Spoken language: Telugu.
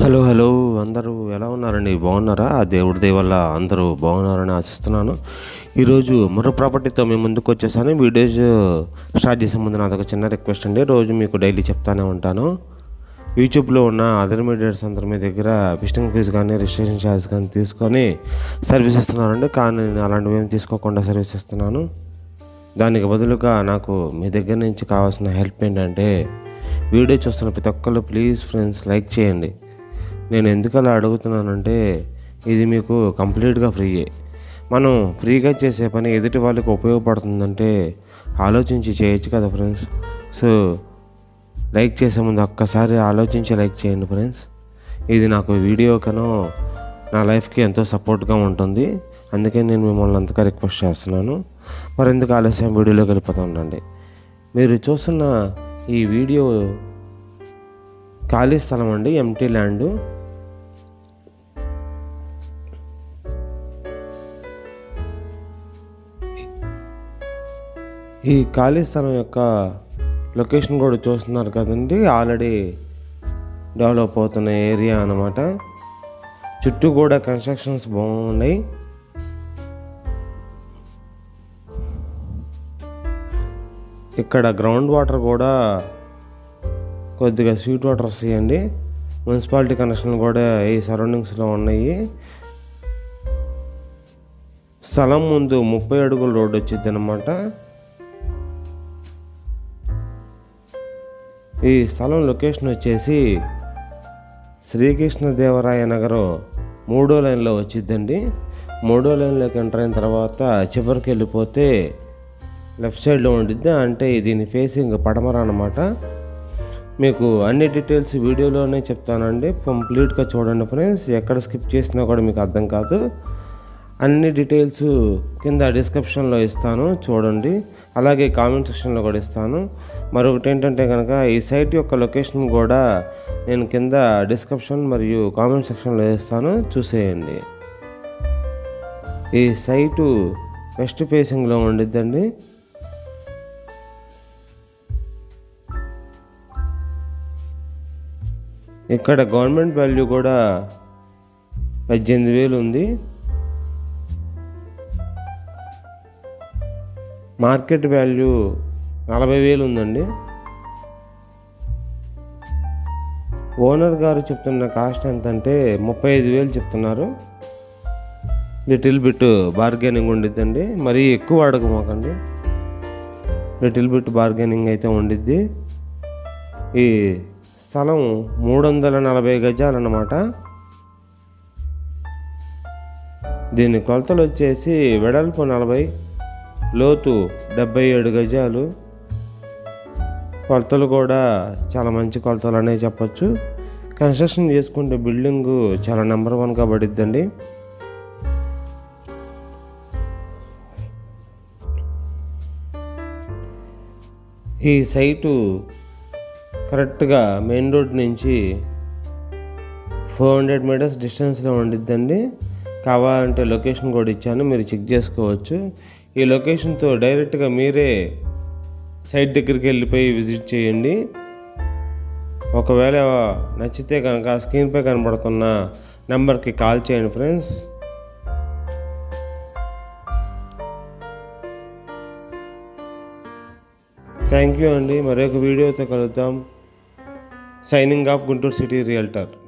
హలో హలో అందరూ ఎలా ఉన్నారండి? బాగున్నారా? ఆ దేవుడి దేవల్ల అందరూ బాగున్నారని ఆశిస్తున్నాను. ఈరోజు మరో ప్రాపర్టీతో మేము ముందుకు వచ్చేసాను. వీడియోస్ స్టార్ట్ చేసే ముందు నాదొక చిన్న రిక్వెస్ట్ అండి. రోజు మీకు డైలీ చెప్తానే ఉంటాను. యూట్యూబ్లో ఉన్న అదర్ మీడియట్స్ అందరి మీ దగ్గర విజిటింగ్ ఫీజు కానీ రిజిస్ట్రేషన్ ఛార్జ్ కానీ తీసుకొని సర్వీస్ ఇస్తున్నారండి. కానీ నేను అలాంటివి ఏమి తీసుకోకుండా సర్వీస్ ఇస్తున్నాను. దానికి బదులుగా నాకు మీ దగ్గర నుంచి కావాల్సిన హెల్ప్ ఏంటంటే వీడియో చూస్తున్న ప్రతి ఒక్కరు ప్లీజ్ ఫ్రెండ్స్ లైక్ చేయండి. నేను ఎందుకు అలా అడుగుతున్నానంటే ఇది మీకు కంప్లీట్గా ఫ్రీయే. మనం ఫ్రీగా చేసే పని ఎదుటి వాళ్ళకి ఉపయోగపడుతుందంటే ఆలోచించి చేయొచ్చు కదా ఫ్రెండ్స్. సో లైక్ చేసే ముందు ఒక్కసారి ఆలోచించి లైక్ చేయండి ఫ్రెండ్స్. ఇది నాకు వీడియో కనో నా లైఫ్కి ఎంతో సపోర్ట్గా ఉంటుంది. అందుకే నేను మిమ్మల్ని అంతగా రిక్వెస్ట్ చేస్తున్నాను. మరెందుకు ఆలస్యం? వీడియోలోకి వెళ్ళిపోతూ ఉండండి మీరు చూస్తున్న ఈ వీడియో ఖాళీ స్థలం అండి ఎంటీ ల్యాండ్. ఈ ఖాళీ స్థలం యొక్క లొకేషన్ కూడా చూస్తున్నారు కదండి. ఆల్రెడీ డెవలప్ అవుతున్న ఏరియా అన్నమాట. చుట్టూ కూడా కన్స్ట్రక్షన్స్ బాగున్నాయి. ఇక్కడ గ్రౌండ్ వాటర్ కూడా కొద్దిగా స్వీట్ వాటర్ వస్తాయండి. మున్సిపాలిటీ కనెక్షన్లు కూడా ఈ సరౌండింగ్స్లో ఉన్నాయి. స్థలం ముందు ముప్పై అడుగుల రోడ్డు వచ్చింది అనమాట ఈ స్థలం లొకేషన్ వచ్చేసి శ్రీకృష్ణదేవరాయ నగరం మూడో లైన్లో వచ్చిద్దండి. మూడో లైన్లోకి ఎంటర్ అయిన తర్వాత చివరికి వెళ్ళిపోతే లెఫ్ట్ సైడ్లో ఉండిద్ది. అంటే దీని ఫేసింగ్ పడమర అనమాట మీకు అన్ని డీటెయిల్స్ వీడియోలోనే చెప్తానండి. కంప్లీట్గా చూడండి ఫ్రెండ్స్. ఎక్కడ స్కిప్ చేసినా కూడా మీకు అర్థం కాదు. అన్ని డీటెయిల్స్ కింద డిస్క్రిప్షన్లో ఇస్తాను. చూడండి. అలాగే కామెంట్ సెక్షన్లో కూడా ఇస్తాను. మరొకటి ఏంటంటే కనుక ఈ సైట్ యొక్క లొకేషన్ కూడా నేను కింద డిస్క్రిప్షన్ మరియు కామెంట్ సెక్షన్లో వేస్తాను. చూసేయండి. ఈ సైటు వెస్ట్ ఫేసింగ్లో ఉండిద్దండి. ఇక్కడ గవర్నమెంట్ వాల్యూ కూడా పద్దెనిమిది వేలు ఉంది. మార్కెట్ వాల్యూ నలభై వేలు ఉందండి. ఓనర్ గారు చెప్తున్న కాస్ట్ ఎంత అంటే ముప్పై ఐదు వేలు చెప్తున్నారు. లిటిల్ బిట్ బార్గెనింగ్ ఉండిద్దండి. మరీ ఎక్కువ అడగమాకండి. లిటిల్ బిట్ బార్గెనింగ్ అయితే ఉండిద్ది. ఈ స్థలం మూడు వందల నలభై గజాలన్నమాట. దీని కొలతలు వచ్చేసి వెడల్పు నలభై లోతు డెబ్బై ఏడు గజాలు. కొలతలు కూడా చాలా మంచి కొలతలు అనే చెప్పచ్చు. కన్స్ట్రక్షన్ చేసుకుంటే బిల్డింగ్ చాలా నెంబర్ వన్గా పడిద్దండి. ఈ సైటు కరెక్ట్గా మెయిన్ రోడ్ నుంచి ఫోర్ హండ్రెడ్ మీటర్స్ డిస్టెన్స్లో ఉండిద్దండి. కావాలంటే లొకేషన్ కూడా ఇచ్చాను మీరు చెక్ చేసుకోవచ్చు. ఈ లొకేషన్తో డైరెక్ట్గా మీరే సైట్ దగ్గరికి వెళ్ళిపోయి విజిట్ చేయండి. ఒకవేళ నచ్చితే కనుక స్క్రీన్పై కనబడుతున్న నెంబర్కి కాల్ చేయండి ఫ్రెండ్స్. థ్యాంక్ యూ అండి. మరొక వీడియోతో కలుద్దాం. Signing off Guntur city realtor.